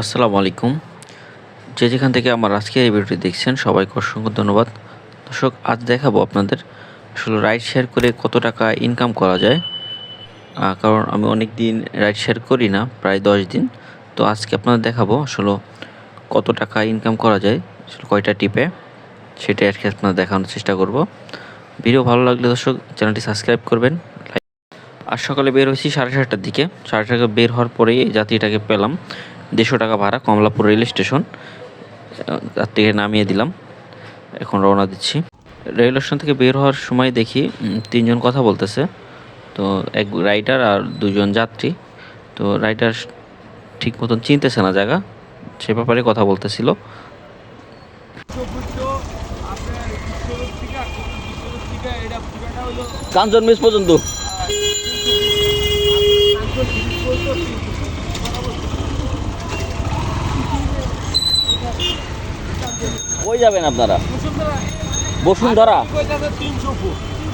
আসসালামু আলাইকুম। যে যেখান থেকে আমার আজকে এই ভিডিওটি দেখছেন, সবাইকে অসংখ্য ধন্যবাদ। দর্শক, আজ দেখাবো আপনাদের আসলে রাইড শেয়ার করে কত টাকা ইনকাম করা যায়। কারণ আমি অনেক দিন রাইড শেয়ার করি না, প্রায় দশ দিন। তো আজকে আপনাদের দেখাবো আসলে কত টাকা ইনকাম করা যায়, আসলে কয়টা টিপে, সেটাই আজকে আপনাদের দেখানোর চেষ্টা করব। ভিডিও ভালো লাগলে দর্শক, চ্যানেলটি সাবস্ক্রাইব করবেন আর সকালে বের হয়েছি সাড়ে সাতটার দিকে। সাড়ে সাতটা বের হওয়ার পরেই এই যাত্রীটাকে পেলাম। দেড়শো টাকা ভাড়া কমলাপুর রেল স্টেশন। তার থেকে নামিয়ে দিলাম। এখন রওনা দিচ্ছি। রেল স্টেশন থেকে বের হওয়ার সময় দেখি তিনজন কথা বলতেছে। তো এক রাইডার আর দুজন যাত্রী। তো রাইডার ঠিক মতন চিনতেছে না জায়গা, সে ব্যাপারে কথা বলতেছিল। কাঞ্চন মিস পর্যন্ত। কই যাবেন আপনারা? বসুন্ধরা?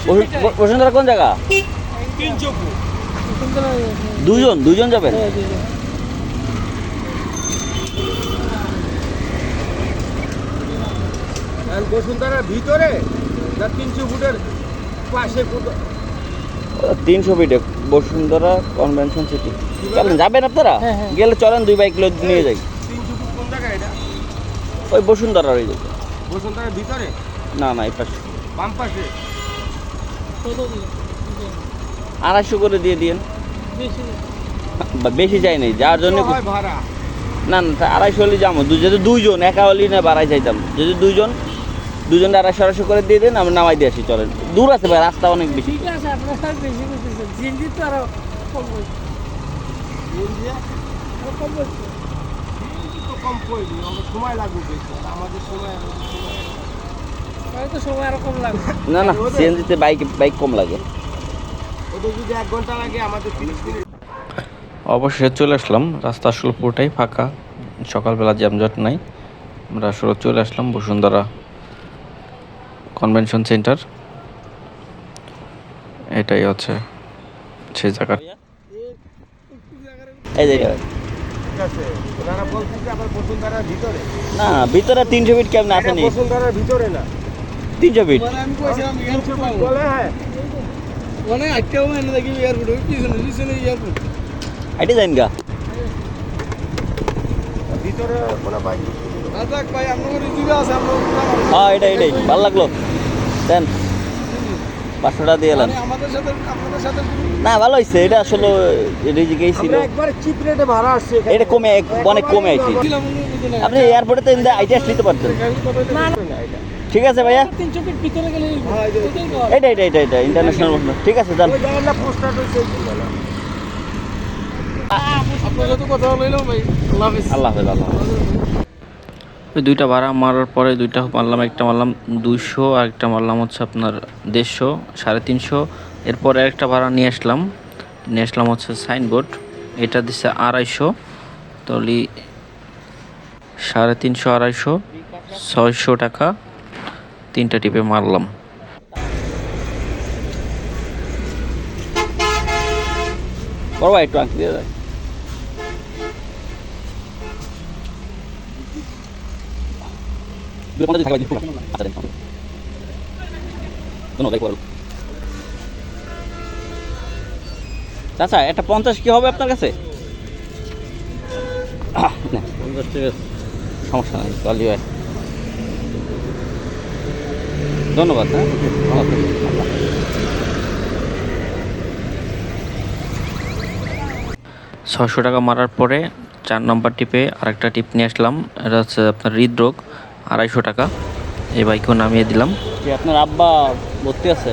বসু- বসুন্ধরা কোন জায়গা? দুজন দুজন যাবেন? বসুন্ধরার ভিতরে তিনশো ফুটের পাশে তিনশো ফিটে বসুন্ধরা কনভেনশন সিটি। চলেন যাবেন আপনারা? গেলে চলেন দুই বাইক নিয়ে যাই। তিনশো ফুট কোন জায়গায় এটা? ওই বসুন্ধরা ওই জায়গা। বসুন্ধরার ভিতরে? না না এই পাশে। বাম পাশে? আড়াইশো করে দিয়ে দিয়েন। বা বেশি চাই নাই যার জন্য না না তা আড়াইশো হলে যাব। দু- যদি দুইজন একা হলেই না বাড়াই চাইতাম যদি দুইজন দুজন আড়াইশো আড়াইশো করে দিয়ে দেন আমরা নামাই দিয়ে আসি চলেন। দূর আছে ভাই রাস্তা অনেক বেশি। ঠিক আছে আপনার সাথে বেশি করতেছেন জিনজি তো আরও কম আমাদের সময় লাগবে বেশি আমাদের সময় আরও কম লাগবে। না না সিএনজিতে বাইক বাইক কম লাগে। ওদের যদি এক ঘণ্টা লাগে আমাদের তিরিশ মিনিট অবশেষে চলে আসলাম রাস্তা আসলে পুরোটাই ফাঁকা সকালবেলা জ্যামজট নাই। আমরা আসলে চলে আসলাম বসুন্ধরা কনভেনশন সেন্টার এটাই হচ্ছে সেই জায়গা। এই যে না ভিতরে তিনশো ফিট কেমন আসেনি? ভিতরে না। তিনশো ফিট আমি কইছিলাম তিনশো ফুট বলে মানে আটটাও এনে দেখি এয়ারপোর্ট পিছনে পিছনে এয়ারপোর্ট। আইটি যাইন গা ভিতরে ভাই। রিজিকে আছে আমরা হ্যাঁ এটাই এটাই ভালো লাগল। দেন। পাঁচশো টাকা দিয়ে এলেন মানে আমাদের সাথে আপনাদের সাথে না ভালো হয়েছে। এটা আসলে রিজিকেই ছিল। এটা কমে অনেক কমে আইছি। আপনি এয়ারপোর্টে তো এমনি আইটি আসতে নিতে পারতেন। না না না, এটা। ঠিক আছে ভাইয়া। তো এটা এটা এটা এটা ইন্টারন্যাশনাল ঠিক আছে যান। আপনার সাথে কথা বললাম ভাই। আল্লাহ আল্লাহ হাফেজ আল্লাহ হাফেজ। ওই দুইটা ভাড়া মারার পরে দুইটা মারলাম, একটা মারলাম দুইশো আর একটা মারলাম হচ্ছে আপনার দেড়শো, সাড়ে তিনশো। এরপরে একটা ভাড়া নিয়ে আসলাম। নিয়ে আসলাম হচ্ছে সাইনবোর্ড এটা দিচ্ছে আড়াইশো। তাহলে সাড়ে তিনশো, আড়াইশো, ছয়শো টাকা তিনটা টিপে মারলাম। বড় একটু আঁকি দিয়ে চাচা একটা পঞ্চাশ কি হবে আপনার কাছে সমস্যা নাই কালি ভাই ধন্যবাদ হ্যাঁ। ছশো টাকা মারার পরে চার নম্বর টিপে আরেকটা টিপ নিয়ে আসলাম। এটা হচ্ছে আপনার হৃদরোগ। আড়াইশো টাকা। এই বাইকেও নামিয়ে দিলাম। যে আপনার আব্বা ভর্তি আছে?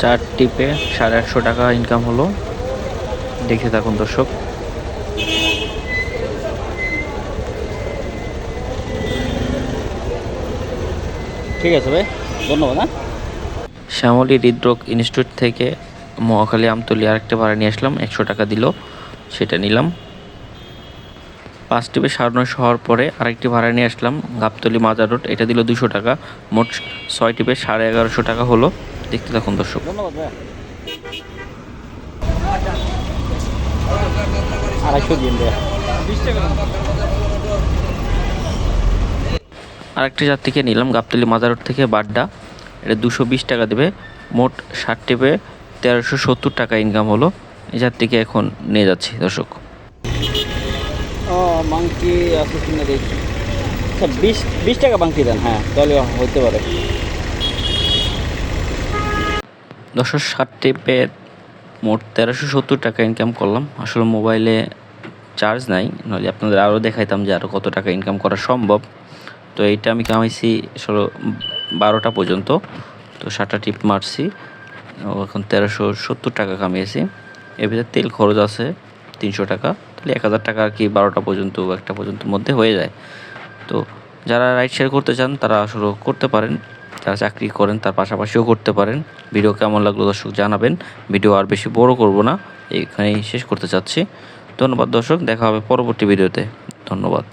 চার টিপে সাড়ে আটশো টাকা ইনকাম হলো। দেখে থাকুন দর্শক। ঠিক আছে ভাই ধন্যবাদ হ্যাঁ। শ্যামলী হৃদরোগ ইনস্টিটিউট থেকে মহাখালী আমতলি আরেকটা ভাড়া নিয়ে আসলাম একশো টাকা দিল সেটা নিলাম। পাঁচ টিপে সাড়ে নয়শো হওয়ার পরে আরেকটি ভাড়া নিয়ে আসলাম গাবতলি মাজার রোড। এটা দিল দুশো টাকা মোট ছয় টিপে সাড়ে এগারোশো টাকা হলো। দেখতে থাকুন দর্শক। আড়াইশো আরেকটি যাত্রীকে নিলাম গাবতলি মাজারোড থেকে বাড্ডা। এটা দুশো বিশ টাকা দেবে মোট ষাট টিপে তেরোশো সত্তর টাকা ইনকাম হলো। এই যাত্রীকে এখন নিয়ে যাচ্ছি দর্শক। বাংকি আছে কিনা দেখি। আচ্ছা বিশ বিশ টাকা বাংকি দেন হ্যাঁ তাহলে হইতে পারে। দশশো ষাট টিপে মোট তেরোশো সত্তর টাকা ইনকাম করলাম। আসলে মোবাইলে চার্জ নাই নাহলে আপনাদের আরও দেখাইতাম যে আরও কত টাকা ইনকাম করা সম্ভব। তো এইটা আমি কামাইছি, আসলে বারোটা পর্যন্ত, তো সাতটা টিপ মারছি। এখন তেরোশো সত্তর টাকা কামিয়েছি। এর ভিতরে তেল খরচ আছে তিনশো টাকা। তাহলে এক হাজার টাকা কি বারোটা পর্যন্ত একটা পর্যন্ত মধ্যে হয়ে যায়। তো যারা রাইড শেয়ার করতে চান, তারা শুরু করতে পারেন। যারা চাকরি করেন, তার পাশাপাশিও করতে পারেন। ভিডিও কেমন লাগল দর্শক জানাবেন। ভিডিও আর বেশি বড় করব না। এখানেই শেষ করতে চাচ্ছি। ধন্যবাদ দর্শক, দেখা হবে পরবর্তী ভিডিওতে। ধন্যবাদ।